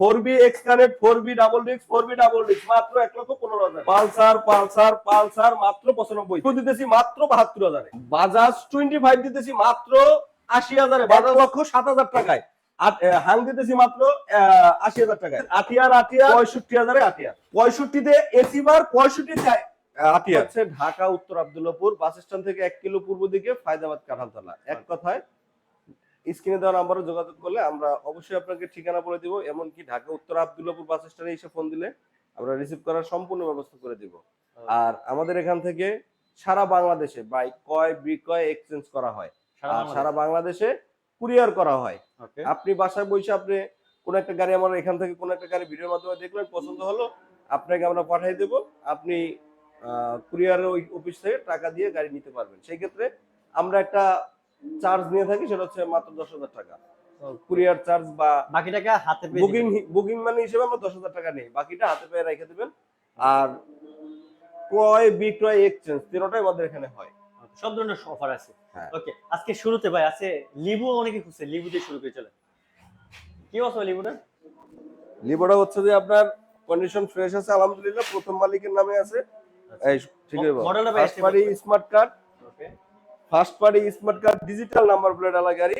Four B X connect four B double discs four B double discs মাত্র এক লক্ষ পনেরো হাজার। পালসার পালসার পালসার মাত্র পঁচানব্বই। দিতেছি মাত্র বাহাত্তর হাজারে। বাজাজ টোয়েন্টি ফাইভ দিতেছি মাত্র আশি হাজারে। বাজাজ লক্ষ সাত হাজার টাকায়। হাং দিতেছি মাত্র আশি হাজার টাকায়। আটিয়ার আটিয়ার পঁয়ষট্টি হাজারে আটিয়ার পঁয়ষট্টিতে এসি বার পঁয়ষট্টিতে আটিয়ার ঢাকা উত্তর আব্দুল্লাপুর বাস স্ট্যান্ড থেকে এক কিলো পূর্ব দিকে ফায়দাবাদ কাঁঠালতলা। এক কথায় স্ক্রিনে দেওয়া নাম্বারে যোগাযোগ করলে আমরা অবশ্যই আপনাকে ঠিকানা বলে দিব এমনকি ঢাকা উত্তর আব্দুল্লাপুর বাস স্ট্যান্ডে এসে ফোন দিলে আমরা রিসিভ করার সম্পূর্ণ ব্যবস্থা করে দিব। আর আমাদের এখান থেকে সারা বাংলাদেশে বাইক ক্রয় বিক্রয় এক্সচেঞ্জ করা হয়। সারা বাংলাদেশে? কুরিয়ার করা হয়। আপনি বাসায় বসে আপনি কোন একটা গাড়ি আমার এখান থেকে কোন একটা গাড়ি ভিডিওর মাধ্যমে দেখলেন পছন্দ হলো আপনাকে আমরা পাঠিয়ে দেব। আপনি কুরিয়ারের ওই অফিস থেকে টাকা দিয়ে গাড়ি নিতে পারবেন। সেই ক্ষেত্রে আমরা একটা চার্জ নিয়ে থাকি সেটা হচ্ছে মাত্র দশ হাজার টাকা। কুরিয়ার চার্জ বা বাকিটাকে হাতে পেয়ে বুকিং বুকিং মানে হিসেবে আমরা দশ হাজার টাকা নেই বাকিটা হাতে পেয়ে রেখে দেবেন। আর ক্রয় বিক্রয় এক্সচেঞ্জ তিনটাই আমাদের এখানে হয়। সব ধরনের অফার আছে। হ্যাঁ। ওকে আজকে শুরুতে ভাই আছে লিবু অনেকে খুঁজছে লিবু দিয়ে শুরু করে চলে কি অবস্থা লিবুটা? লিবোটা হচ্ছে যে আপনার কন্ডিশন ফ্রেশ আছে আলহামদুলিল্লাহ প্রথম মালিকের নামে আছে। এই ঠিক আছে মডেলটা smart card first party smart card digital number plate আলা গাড়ি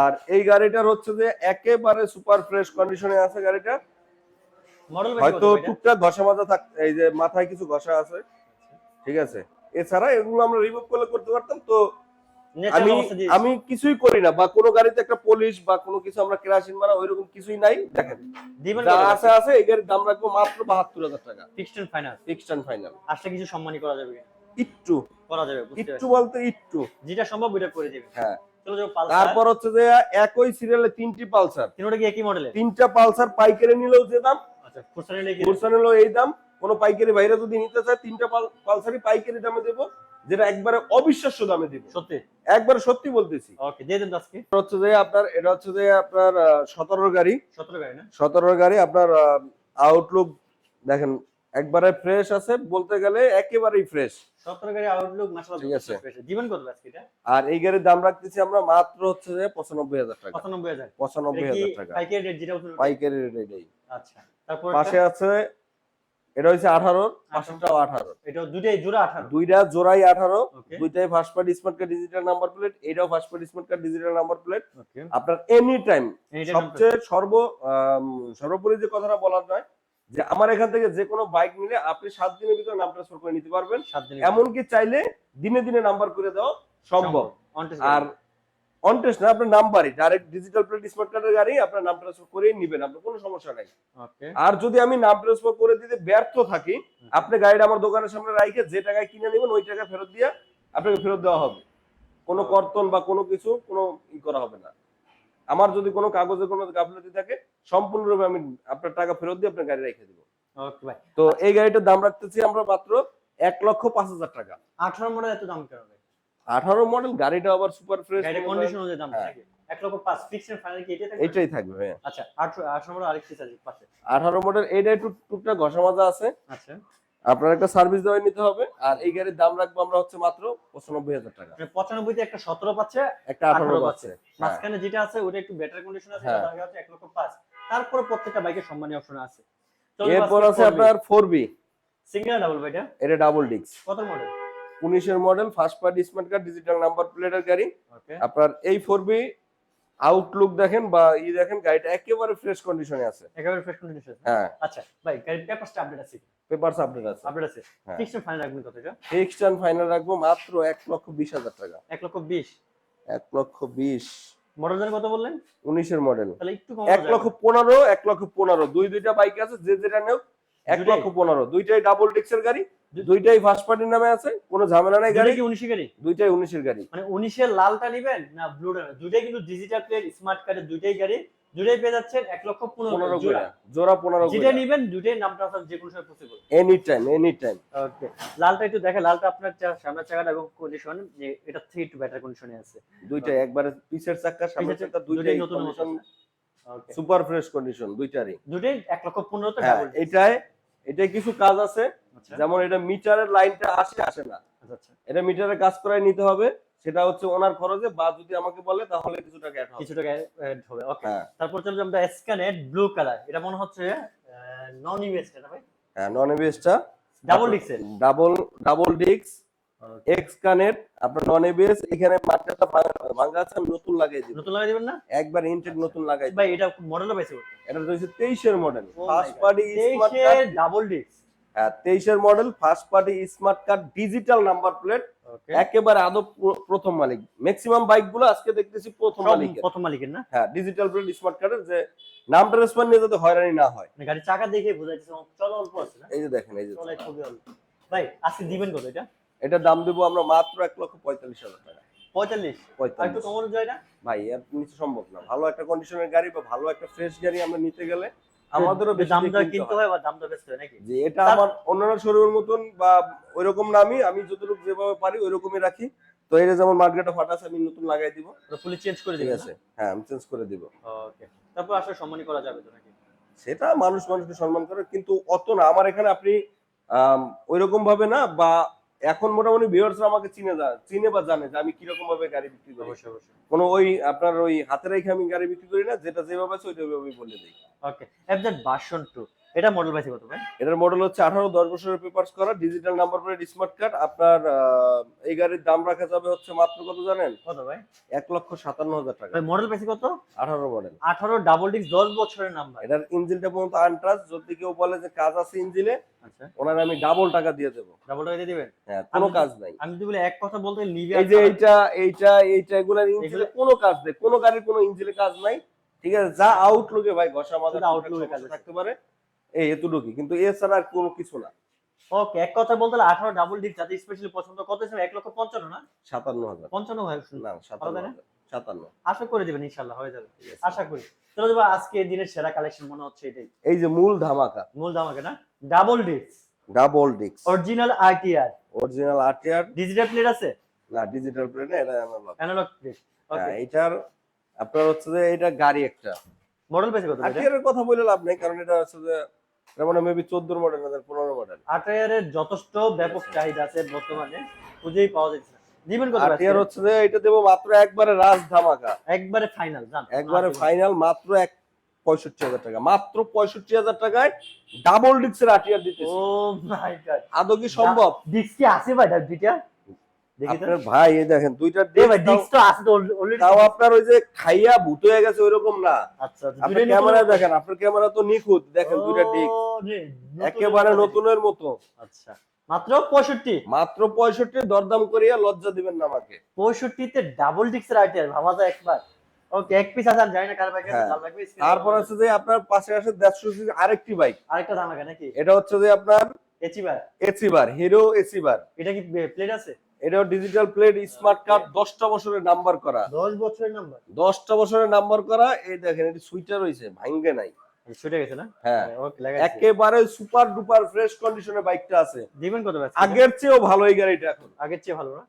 আর এই গাড়িটার হচ্ছে যে একেবারে সুপার ফ্রেশ কন্ডিশনে আছে গাড়িটা। মডেল হয়তো টুকটাক ঘষা মাজা থাক এই যে মাথায় কিছু ঘষা আছে। ঠিক আছে। এছাড়া এগুলো আমরা রিমুভ করলে করতে পারতাম তো আমি আমি কিছুই করি না। বা কোনো গাড়িতে একটা পলিশ বা কোনো কিছু আমরা কেরাসিন মারা ওইরকম কিছুই নাই। দেখেন যা আছে আছে এই গাড়ির দাম রাখব মাত্র বাহাত্তর হাজার টাকা। Fixed and final fixed final আসলে কিছু সম্মানই করা যাবে। একটু করা যাবে একটু বলতে একটু যেটা সম্ভব ওইটা করে দেবে হ্যাঁ। তারপর হচ্ছে যে একই সিরিয়ালে তিনটি পালসার। তিনটা কি একই মডেলের তিনটা পালসার পাইকারি নিলেও যে দাম আচ্ছা খুচরা নিলেও এই দাম কোন পাইকারি বাইরে যদি নিতে চায় তিনটা পালসারই পাইকারি দামে দেবো যেটা একবারে অবিশ্বাস্য দামে দিব। সত্যি? একবারে সত্যি বলতেছি। ওকে দিয়ে দেন আজকে হচ্ছে যে আপনার এটা হচ্ছে যে আপনার সতেরো গাড়ি। 17 গাড়ি না? গাড়ি আপনার আউটলুক দেখেন একবারে ফ্রেশ আছে বলতে গেলে একেবারেই ফ্রেশ 17 গাড়ি আউটলুক মাশাআল্লাহ ঠিক আছে। জীবন কত আজকে এটা? আর এই গাড়ির দাম রাখতেছি আমরা মাত্র হচ্ছে পঁচানব্বই হাজার টাকা। পঁচানব্বই হাজার। টাকা। পাইকারি রেট আচ্ছা তারপর পাশে আছে এটা হচ্ছে আঠারো পাশেরটাও আঠারো। এটা দুটাই জোড়া 18 দুইটা জোড়াই আঠারো দুইটাই first party smart card digital number plate এটাও first party smart card digital number plate আপনার এনি টাইম সবচেয়ে সর্ব সর্বোপরি যে কথাটা বলার নয় যে আমার এখান থেকে যে কোনো বাইক নিলে আপনি সাত দিনের ভিতরে নাম ট্রান্সফার করে নিতে পারবেন। এমনকি চাইলে দিনে দিনে নাম্বার করে দেওয়া সম্ভব। আর আর অন টেস্ট না আপনার নাম্বারই ডাইরেক্ট ডিজিটাল প্লেট স্মার্ট কার্ডের গাড়ি আপনার নাম ট্রান্সফার করেই নিবেন আপনার কোনো সমস্যা নাই। আর যদি আমি নাম ট্রান্সফার করে দিতে ব্যর্থ থাকি আপনি গাড়িটা আমার দোকানের সামনে রাখে যে টাকায় কিনে নেবেন ওই টাকা ফেরত দিয়ে আপনাকে ফেরত দেওয়া হবে। কোনো কর্তন বা কোনো কিছু কোনো ই করা হবে না। আমার যদি কোনো কাগজে কোনো গাফলতি থাকে সম্পূর্ণরূপে আমি আপনার টাকা ফেরত দিয়ে আপনার গাড়ি রেখে দিব। ওকে ভাই তো এই গাড়িটার দাম রাখতেছি আমরা মাত্র এক লক্ষ পাঁচ হাজার টাকা। 18 মডেল এত দাম কেন আঠারো মডেল গাড়িটা আবার সুপার ফ্রেশ কন্ডিশন অনুযায়ী দাম হ্যাঁ। থাকে 1 লক্ষ 5 ফিক্সড এন্ড ফাইনাল কি এটাই থাকবে? এটাই থাকবে হ্যাঁ। আচ্ছা 18 18 মডেল আরেকটি আছে পাশে। আঠারো মডেল এইটা একটু টুকটাক ঘষা মাজা আছে। আচ্ছা। আপনার একটা সার্ভিস দেওয়া নিতে হবে আর এই গাড়ির দাম রাখব আমরা হচ্ছে মাত্র পঁচানব্বই হাজার টাকা। মানে 95 তে একটা 17 পাচ্ছে একটা আঠারো পাচ্ছে হ্যাঁ। মাঝখানে যেটা আছে ওটা একটু বেটার কন্ডিশন আছে হ্যাঁ। 1 লক্ষ 5 তারপরে প্রত্যেকটা বাইকের সম্মানী অপশন আছে। এরপর আছে আপনার ফোর বি সিঙ্গেল ডাবল ভাইটা এটা ডাবল কত মডেল উনিশের model first party smart card digital number প্লেটের গাড়ি। আপনার এই ফোর বি আউটলুক দেখেন বা ই দেখেন গাড়িটা একেবারে ফ্রেশ কন্ডিশনে আছে। একেবারে ফ্রেশ কন্ডিশন হ্যাঁ। আচ্ছা ভাই গাড়ির পেপারসটা আপডেট আছে। পেপারস আপডেট আছে। আপডেট আছে। হ্যাঁ। ফিক্সড ফাইনাল রাখবেন কত এটা? ফিক্সড অ্যান্ড ফাইনাল রাখব মাত্র এক লক্ষ বিশ হাজার টাকা। 1 লক্ষ 20 এক লক্ষ বিশ। মডেল জানেন কত বললেন? উনিশের মডেল তাহলে একটু কম এক লক্ষ পনেরো এক লক্ষ পনেরো। দুই দুইটা বাইক আছে যে যেটা নেও এক লক্ষ পনেরো। দুইটাই ডাবল ডিক্সের গাড়ি দুইটাই ফার্স্ট পার্টির নামে আছে কোনো ঝামেলা নাই গাড়ি। কি 19 গাড়ি? দুইটাই উনিশের গাড়ি। মানে 19 এর লালটা নেবেন না ব্লুটা দুইটাই কিন্তু ডিজিটাল প্লেট স্মার্ট কার্ডের দুইটাই গাড়ি। দুইটাই পেয়ে যাচ্ছেন 1 লক্ষ 15 পনেরো জোড়া। জোড়া পনেরো যেটা নেবেন দুইটাই নাম ট্রান্সফার যে কোনো সময় possible any time any time okay লালটা একটু দেখে লালটা আপনার সামনের চাকাটা এবং কন্ডিশন যে এটা থেকে একটু বেটার কন্ডিশনে আছে। দুইটাই একবারে পিছের চাকা সামনের চাকা দুইটাই নতুন condition okay super fresh condition দুইটারই। দুইটাই 1 লক্ষ 15 তো ডাবল এটায় এটাই কিছু কাজ আছে। আচ্ছা। যেমন এটা মিটারের লাইনটা আসে আসে না। আচ্ছা আচ্ছা। এটা মিটারের কাজ করায় নিতে হবে। সেটা হচ্ছে ওনার খরচে বা যদি আমাকে বলে তাহলে কিছু টাকা অ্যাড হবে। কিছু টাকা add হবে ওকে হ্যাঁ। তারপর চলছে আমরা স্ক্যানেট ব্লু কালার এটা মনে হচ্ছে নন ইউএসটা ভাই হ্যাঁ নন এবিএসটা ডাবল ডিক্সের ডাবল ডাবল ডিক্স এক্স কানেক্ট আপনার নন এবিএস এখানে মার্কেটটা ভাঙা আছে আমি নতুন লাগাই দিব। নতুন লাগাই দিবেন না? একবার ইনটেক নতুন লাগাই ভাই এটা মডেলও পাইছে এটা রয়েছে তেইশের model Oh first party smart card double ডিক্স হ্যাঁ তেইশের model first party smart card digital number plate একেবারে আদৌ প্র- প্রথম মালিক। ম্যাক্সিমাম বাইকগুলো আজকে দেখতেছি প্রথম মালিকের। প্রথম মালিকের না? হ্যাঁ ডিজিটাল প্লেট স্মার্ট কার্ডের যে নাম ট্রান্সফার নিয়ে যাতে হয়রানি না হয়। মানে গাড়ির চাকা দেখে বোঝাইছে চলো অল্প আছে না? এই যে দেখেন এই যে চলে খুবই অল্প। ভাই আজকে দিবেন কত এটা? এটা দাম দেবো আমরা মাত্র এক লক্ষ পঁয়তাল্লিশ হাজার টাকা। পঁয়তাল্লিশ? আর পঁয়তাল্লিশ কমানো যায় না? ভাই এর নিচে সম্ভব না। ভালো একটা কন্ডিশনের গাড়ি বা ভালো একটা ফ্রেশ গাড়ি আমরা নিতে গেলে আমাদেরও বেশি দাম দিয়ে দর কিনতে হয়। বা দাম দর বেচতে হয় নাকি? যে এটা আমার অন্যান্য শোরুমের মতন বা ওইরকম নামই আমি যতটুকু যেভাবে পারি ওইরকমই রাখি। তো এটা যেমন মার্কেটে ফাটাস আমি নতুন লাগাই দিব। ফুলি চেঞ্জ করে ঠিক দিবেন আছে। হ্যাঁ আমি চেঞ্জ করে দিব। ওকে তারপর আসলে সম্মানই করা যাবে তো নাকি? সেটা মানুষ মানুষকে সম্মান করে কিন্তু অত না। আমার এখানে আপনি ওইরকম ভাবে না বা এখন মোটামুটি ভিউয়ার্সরা আমাকে চিনে যা চিনে বা জানে যে আমি কীরকম ভাবে গাড়ি বিক্রি করি। কোনো ওই আপনার ওই হাতে রেখে আমি গাড়ি বিক্রি করি না যেটা যেভাবে আছে ওইভাবেই বলে দিই। ওকে দ্যাট ভার্সন 2 এটা মডেল পাইছে কত ভাই? এটার মডেল হচ্ছে আঠারো দশ বছরের পেপার্স করা digital number plate smart card আপনার এই গাড়ির দাম রাখা যাবে হচ্ছে মাত্র কত জানেন? কত ভাই? এক লক্ষ সাতান্ন হাজার টাকা। মডেল পাইছে কত? আঠারো মডেল 18 ডাবল ডিস্ক 10 বছরের নাম্বার এটার ইঞ্জিনটা পর্যন্ত আনট্রাস যদি কেউ বলে যে কাজ আছে ইঞ্জিনে আচ্ছা। ওনার আমি ডাবল টাকা দিয়ে দেবো। ডাবল টাকা দিয়ে দিবেন? হ্যাঁ কোনো কাজ নাই। আমি যদি বলি এক কথা বলতে লিভে এই যে এইটা এইটা এইটা এগুলার ইঞ্জিনে কোনো কাজ নেই কোনো গাড়ির কোনো ইঞ্জিনে কাজ নাই। ঠিক আছে যা আউটলুকে ভাই ঘষা outlook এ কাজ থাকতে পারে। এই এতটুকুই কিন্তু এছাড়া আর কোনো কিছু না। ওকে এক কথা বলতে হলে 18 ডাবল ডিস্ক যাতে স্পেশালি পছন্দ কত ছিল 1 লক্ষ 55 না? সাতান্ন হাজার। 55 হয় শুধু। না সাতান্ন হাজার সাতান্ন। আশা করে দিবেন ইনশাআল্লাহ হয়ে যাবে। আশা করি। চলো যাব আজকে দিনের সেরা কালেকশন মনে হচ্ছে এটাই। এই যে মূল ধামাকা। মূল দামাকে না? ডাবল ডিস্ক ডাবল ডিক্স original RTR original RTR digital plate আছে? না ডিজিটাল প্লেট না এটা অ্যানালগ অ্যানালগ প্লেট ওকে এটার আপনার হচ্ছে যে এটা গাড়ি একটা। মডেল পেয়েছে কত আরটিআর এর কথা বলে লাভ নেই কারণ এটা হচ্ছে যে এটা মানে মেবি 14 মডেল না 15 মডেল আরটিআর এর যথেষ্ট ব্যাপক চাহিদা আছে বর্তমানে খুঁজেই পাওয়া যাচ্ছে দিবেন কত আজকে? হচ্ছে যে এটা দেবো মাত্র একবারে রাজ ধামাকা। একবারে ফাইনাল জান। একবারে ফাইনাল মাত্র এক পঁয়ষট্টি হাজার টাকা। মাত্র পঁয়ষট্টি হাজার টাকায় ডাবল ডিক্সের আরটিআর ও দিতেছে। মাই গড আদৌ কি সম্ভব? ডিস্ক কি আছে ভাই দুইটা আপনার ভাই এই দেখেন দুইটা ডিস্ক ডিস্ক তো আছে অলরেডি তাও আপনার ওই যে খাইয়া ভূত হয়ে গেছে ওইরকম না। আচ্ছা আচ্ছা, আপনি ক্যামেরা দেখেন আপনার ক্যামেরা তো নিখুঁত। দেখেন দুইটা ডিস্ক একেবারে নতুনের মতো। আচ্ছা মাত্র পঁয়ষট্টি? মাত্র পঁয়ষট্টি দরদাম করিয়া লজ্জা দিবেন না আমাকে। পঁয়ষট্টিতে ডাবল ডিস্কের আইটিআর ভাবা যায় একবার। ওকে এক পিস আছে জানি না কার বাইক হ্যাঁ। তারপর আছে। যে আপনার পাশে আসে দেড়শো সিসি আরেকটি বাইক। আরেকটা দাম নাকি? এটা হচ্ছে যে আপনার এচিবার। এসিবার হিরো এসিবার এটা কি প্লেট আছে? এটাও ডিজিটাল প্লেট স্মার্ট কার্ড দশটা বছরের নাম্বার করা। দশ বছরের নাম্বার দশটা বছরের নাম্বার করা এই দেখেন এটি সুইটার রয়েছে ভাঙ্গে নাই। ছুটে গেছে না? হ্যাঁ। একেবারে সুপার ডুপার ফ্রেশ কন্ডিশনে বাইকটা আছে। দিবেন কত আগের চেয়েও ভালো এই গাড়িটা এখন। আগের চেয়ে ভালো না?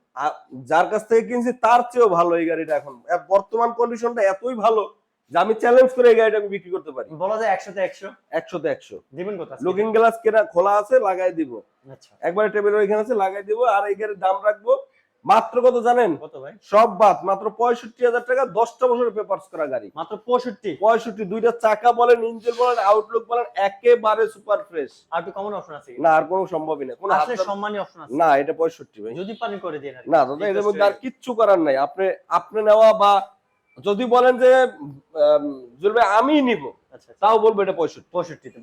যার কাছ থেকে কিনছি তার চেয়েও ভালো এই গাড়িটা এখন। বর্তমান কন্ডিশনটা এতই ভালো যে আমি চ্যালেঞ্জ করে এই গাড়িটা আমি বিক্রি করতে পারি। বলা যায় একশোতে একশো। একশোতে একশো। দিবেন আজকে? লুকিং গ্লাস কেনা খোলা আছে লাগাই দিব। আচ্ছা। একবারে টেবিলের ওইখানে আছে লাগাই দিব আর এই গাড়ির দাম রাখব। মাত্র কত জানেন? কত ভাই? সব বাদ মাত্র পঁয়ষট্টি হাজার টাকা দশটা বছরের পেপারস করা গাড়ি। মাত্র পঁয়ষট্টি? পঁয়ষট্টি দুইটা চাকা বলেন ইঞ্জিন বলেন আউটলুক বলেন একেবারে সুপার ফ্রেশ আর একটু কমন অপশন আছে? না আর কোনো সম্ভবই না। কোনো আসলে সম্মানী অপশন আছে? না এটা পঁয়ষট্টি ভাই। যদি পানি করে দিয়ে না দাদা এর মধ্যে আর কিচ্ছু করার নাই। আপনি আপনি নেওয়া বা যদি বলেন যে ভাই আমি নিব। আচ্ছা তাও বলব এটা পঁয়ষট্টি। পঁয়ষট্টিতে।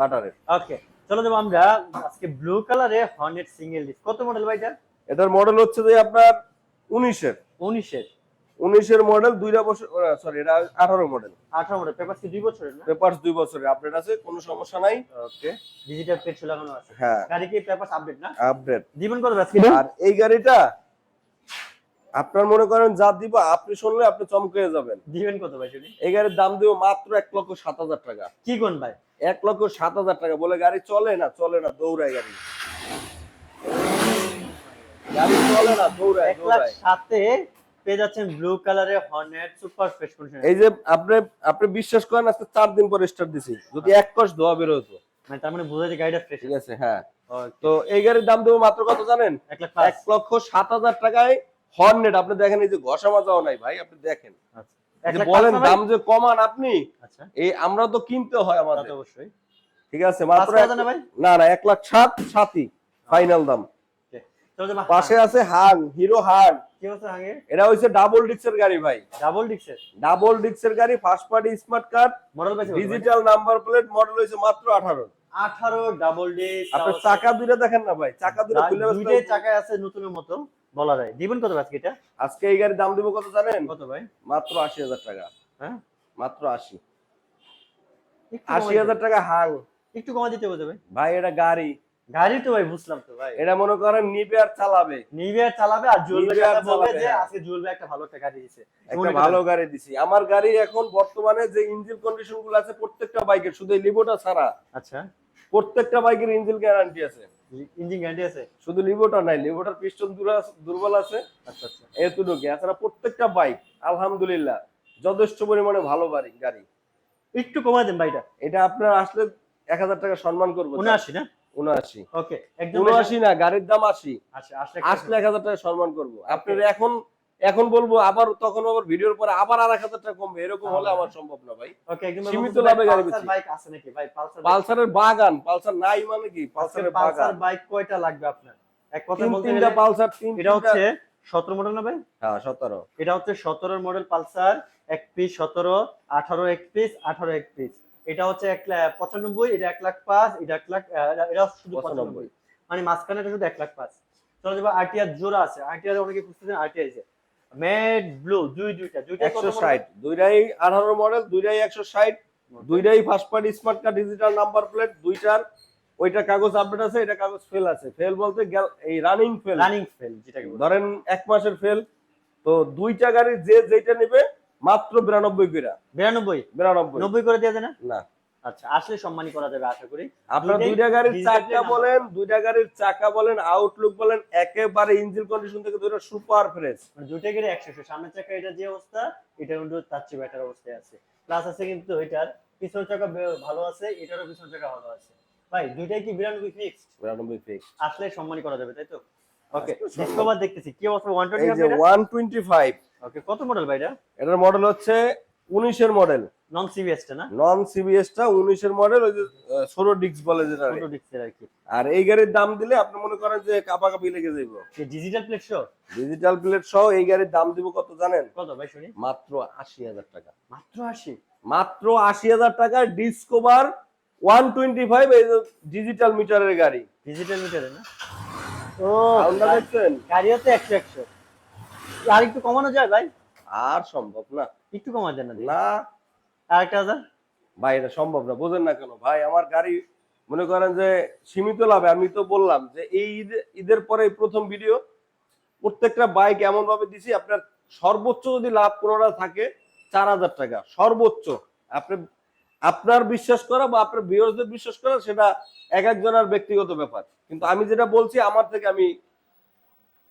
বাটার ওকে চলো যাব আমরা আজকে ব্লু কালারে হর্নেট সিঙ্গেল ডিস্ক কত মডেল ভাই এটা? এটার মডেল হচ্ছে যে আপনার উনিশের। উনিশের। উনিশের মডেল দুইটা বছর সরি এটা আঠারো মডেল আঠারো মডেল পেপার কি দুই বছরের না? পেপারস দুই বছরের আপডেট আছে কোনো সমস্যা নাই। ওকে ডিজিটাল প্লেট লাগানো আছে। হ্যাঁ। গাড়ি কি পেপার আপডেট না? আপডেট দিবেন কত আর এই গাড়িটা আপনার মনে করেন যা দিব আপনি শুনলে আপনি চমকে যাবেন। দিবেন কত ভাই শুনি? এই গাড়ির দাম দিব মাত্র এক লক্ষ সাত হাজার টাকা। কি কোন ভাই? এক লক্ষ সাত হাজার টাকা। বলে গাড়ি চলে না চলে না দৌড়ায় গাড়ি। গাড়ি চলে না দৌড়ায় দৌড়ায়। সাথে পেয়ে যাচ্ছেন ব্লু কালারের হর্নেট সুপার ফ্রেশ কন্ডিশন এই যে আপনি আপনি বিশ্বাস করেন আজকে চার দিন পরে স্টার্ট দিছি। যদি এক কষ ধোয়া বের হতো মানে তার মানে বোঝা যায় গাড়িটা ফ্রেশ ঠিক আছে। হ্যাঁ। তো এই গাড়ির দাম দেবো মাত্র কত জানেন? এক লক্ষ সাত হাজার টাকায় হর্নেট আপনি দেখেন এই যে ঘষা মাজাও নাই ভাই আপনি দেখেন। আচ্ছা। বলেন? দাম যে কমান আপনি আচ্ছা। এই আমরা তো কিনতে হয় আমাদের। অবশ্যই। ঠিক আছে মাত্র না না এক লাখ সাত সাতই ফাইনাল দাম। পাশে আছে হাং হিরো হাং। কি হচ্ছে হইছে ডাবল ডিক্সের গাড়ি ভাই। ডাবল ডিক্সের ডাবল ডিক্সের গাড়ি first party smart card model digital number plate model হইছে মাত্র আঠারো। আঠারো ডাবল ডিক্স আপনার চাকা দুইটা দেখেন না ভাই চাকা দুইটা চাকায় আছে নতুনের মতো। বলা যায়। দিবেন কত আজকে এটা? আজকে এই গাড়ির দাম দিব কত জানেন? কত ভাই? মাত্র আশি হাজার টাকা। হ্যাঁ? মাত্র আশি। আশি হাজার টাকা হাং একটু কমা দিতে হবে ভাই। ভাই এটা গাড়ি। গাড়ি তো ভাই বুঝলাম তো ভাই। এটা মনে করেন নিবে আর চালাবে। নিবে আর চালাবে আর জুয়েল ভাই বলবে যে হ্যাঁ। আজকে জুয়েল ভাই একটা ভালো একটা গাড়ি দিয়েছে একটা ভালো গাড়ি দিছি। আমার গাড়ি এখন বর্তমানে যে ইঞ্জিন কন্ডিশনগুলো আছে প্রত্যেকটা বাইকের শুধু লিবোটা ছাড়া। আচ্ছা। প্রত্যেকটা বাইকের ইঞ্জিন গ্যারান্টি আছে। ইঞ্জিন গ্যারান্টি আছে? শুধু লিভোটা নাই লিভোটার পিস্টন দুর্বল আছে। আচ্ছা আচ্ছা। এতটুকু। এছাড়া প্রত্যেকটা বাইক আলহামদুলিল্লাহ যথেষ্ট পরিমাণে ভালো বাড়ি গাড়ি। একটু কমাই দেন ভাইটা। এটা আপনার আসলে এক হাজার টাকা সম্মান করব। উনআশি না? উনআশি। ওকে একদম উনআশি না গাড়ির দাম আশি। আচ্ছা আসলে আসলে এক হাজার টাকা সম্মান করব। আপনার এখন এখন বলব আবার তখন আবার ভিডিওর পরে আবার আর এক হাজার টাকা কমবে। এরকম হলে আমার সম্ভব না ভাই। সীমিত লাভে গাড়ি বেচি। বাইক আছে নাকি ভাই? পালসার পালসারের বাগান পালসার নাই মানে কি? পালসারের পালসার বাগান। বাইক কয়টা লাগবে আপনার? এক কথা বলতে তিনটা পালসার তিন এটা হচ্ছে সতেরো মডেল না ভাই? হ্যাঁ সতেরো। এটা হচ্ছে সতেরো মডেল পালসার এক পিস সতেরো আঠারো এক পিস আঠারো এক পিস এটা হচ্ছে এক লাখ পঁচানব্বই এটা এক লাখ পাঁচ এটা এক লাখ এটা- শুধু পঁচানব্বই। পঁচানব্বই। মানে মাঝখানে এটা শুধু এক লাখ পাঁচ। চলো যাব আরটিআর জোড়া আছে। আরটিআর অনেকে খুঁজতেছেন আরটিআর আছে ম্যাট ব্লু দুই দুইটা দুইটা একশো ষাট। দুইটাই আঠারো মডেল দুইটাই একশো ষাট দুইটাই first party smart card digital number plate দুইটার ওইটা কাগজ আপডেট আছে এটা কাগজ ফেল আছে। ফেল বলতে গেল এই রানিং ফেল রানিং ফেল যেটাকে ধরেন এক মাসের ফেল তো দুইটা গাড়ির যে যেটা নেবে মাত্র বিরানব্বই কইরা। বিরানব্বই? বিরানব্বই। নব্বই করে দেওয়া যায় না? না। আচ্ছা আসলে সম্মানী করা যাবে আশা করি। আপনার দুইটা গাড়ির চাকা। বলেন দুইটা গাড়ির চাকা বলেন আউটলুক বলেন একেবারে ইঞ্জিন কন্ডিশন থেকে দুইটা সুপার ফ্রেশ দুইটা একশো একশো সামনের চাকা এটা যে অবস্থা এটা কিন্তু তার চেয়ে বেটার অবস্থায় আছে। প্লাস আছে কিন্তু এটার পিছনের চাকা ভালো আছে এটারও পিছনের চাকা ভালো আছে। ভাই দুইটাই কি বিরানব্বই ফিক্সড বিরানব্বই ফিক্স আসলে সম্মানী করা যাবে তাই তো? ওকে সম্মানী। ডিসকভার দেখতেছি কি অবস্থা ওয়ান এই যে twenty one twenty five okay কত মডেল ভাই এটা? এটার মডেল হচ্ছে উনিশের মডেল নন সিবিএস টা না? নন সিবিএস টা উনিশের মডেল ওই যে ষোলো ডিক্স বলে যেটা ছোট ডিস্কের আর কি। আর এই গাড়ির দাম দিলে আপনি মনে করেন যে কাপাকাপি লেগে যাইব। Digital plate show digital plate সহ এই গাড়ির দাম দিব কত জানেন? কত ভাই শুনি। মাত্র আশি হাজার টাকা। মাত্র আশি? মাত্র আশি হাজার টাকা ডিসকোভার ওয়ান টোয়েন্টি ফাইভ এই ডিজিটাল মিটারের গাড়ি। ডিজিটাল মিটারে না? ও সাউন্ডটা দেখছেন? গাড়ি হচ্ছে একশো একশো। আর একটু কমানো যায় ভাই? আর সম্ভব না। একটু কমা যায় না না আর একটা হাজার ভাই এটা সম্ভব না বোঝেন না কেন? ভাই আমার গাড়ি মনে করেন যে সীমিত লাভে আমি তো বললাম যে এই ঈদে- ঈদের পরে প্রথম ভিডিও প্রত্যেকটা বাইক এমন ভাবে দিছি আপনার সর্বোচ্চ যদি লাভ কোনোটা থাকে চার হাজার টাকা সর্বোচ্চ। আপনি আপনার বিশ্বাস করা বা আপনার বিরোধীদের বিশ্বাস করা সেটা এক একজনের ব্যক্তিগত ব্যাপার। কিন্তু আমি যেটা বলছি আমার থেকে আমি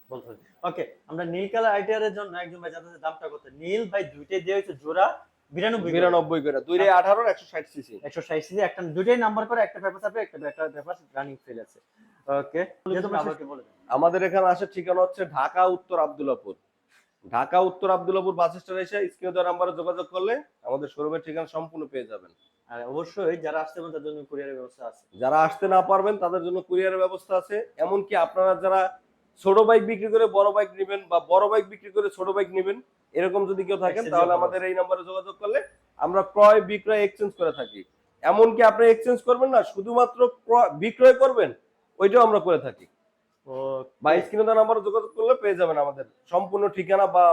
বলতে ওকে আমরা নীল কালার আইটিআর এর জন্য একজন ভাই যাদের দামটা কত? নীল ভাই দুইটাই দেওয়া হয়েছে জোড়া বিরানব্বই বিরানব্বই করে। দুইটাই আঠারো একশো ষাট সিসি একশো ষাট সিসি একটা দুইটাই নাম্বার করে একটা পেপার আছে একটা একটা পেপার রানিং ফেল আছে। ওকে আমাকে বলে দেন। আমাদের এখানে আসার ঠিকানা হচ্ছে ঢাকা উত্তর আবদুল্লাপুর ঢাকা উত্তর আবদুল্লাপুর বাস স্ট্যান্ড এসে স্ক্রিনে দেওয়া নাম্বারে যোগাযোগ করলে আমাদের শোরুমের ঠিকানা সম্পূর্ণ পেয়ে যাবেন। আর অবশ্যই যারা আসতে পারেন তাদের জন্য কুরিয়ারের ব্যবস্থা আছে। যারা আসতে না পারবেন তাদের জন্য কুরিয়ারের ব্যবস্থা আছে। এমনকি আপনারা যারা ছোট বাইক বিক্রি করে বড় বাইক নেবেন বা বড় বাইক বিক্রি করে ছোট বাইক নেবেন এরকম যদি কেউ থাকেন তাহলে আমাদের এই নাম্বারে যোগাযোগ করলে আমরা ক্রয় বিক্রয় এক্সচেঞ্জ করে থাকি। এমনকি আপনি এক্সচেঞ্জ করবেন না শুধুমাত্র বিক্রয় করবেন ওইটাও আমরা করে থাকি। ও বা স্ক্রিনে দেওয়া নাম্বারে যোগাযোগ করলে পেয়ে যাবেন আমাদের। সম্পূর্ণ ঠিকানা বা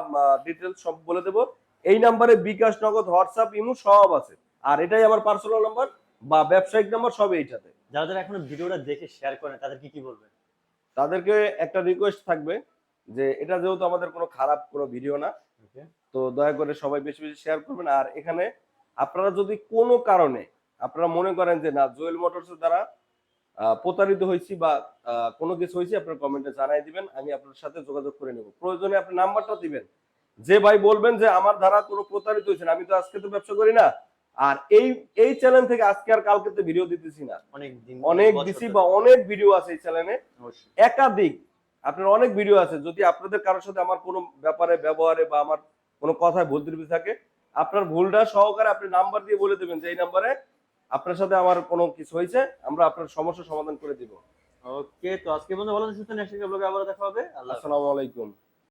ডিটেলস সব বলে দেবো। এই নাম্বারে বিকাশ নগদ হোয়াটসঅ্যাপ ইমো সব আছে। আর এটাই আমার পার্সোনাল নাম্বার বা ব্যবসায়িক নাম্বার সব এইটাতে। যারা যারা এখনও ভিডিওটা দেখে শেয়ার করেন তাদের কি কি বলবেন? তাদেরকে একটা রিকোয়েস্ট থাকবে যে এটা যেহেতু আমাদের কোনো খারাপ কোনো ভিডিও না তো দয়া করে সবাই বেশি বেশি শেয়ার করবেন। আর এখানে আপনারা যদি কোনো কারণে আপনারা মনে করেন যে না জুয়েল মোটরসের দ্বারা প্রতারিত হয়েছি বা কোনো কিছু হয়েছে আপনার কমেন্টে জানাই দিবেন আমি আপনার সাথে যোগাযোগ করে নেব। প্রয়োজনে আপনি নাম্বারটা দিবেন। যে ভাই বলবেন যে আমার দ্বারা কোনো প্রতারিত হয়েছে না, আমি তো আজকে তো ব্যবসা করি না। আর এই এই চ্যানেল থেকে আজকে আর কালকে তো ভিডিও দিতেছি না। অনেক দিন অনেক দিছি বা অনেক ভিডিও আছে এই চ্যানেলে একাধিক আপনার অনেক ভিডিও আছে। যদি আপনাদের কারোর সাথে আমার কোনো ব্যাপারে ব্যবহারে বা আমার কোনো কথায় ভুল ত্রুটি থাকে আপনার ভুলটা সহকারে আপনি নাম্বার দিয়ে বলে দেবেন যে এই নাম্বারে আপনার সাথে আমার কোনো কিছু হয়েছে আমরা আপনার সমস্যার সমাধান করে দিব। ওকে তো আজকে বন্ধু ভালো সুস্থ নেক্সট ব্লগে আবার দেখা হবে। আসসালামু আলাইকুম।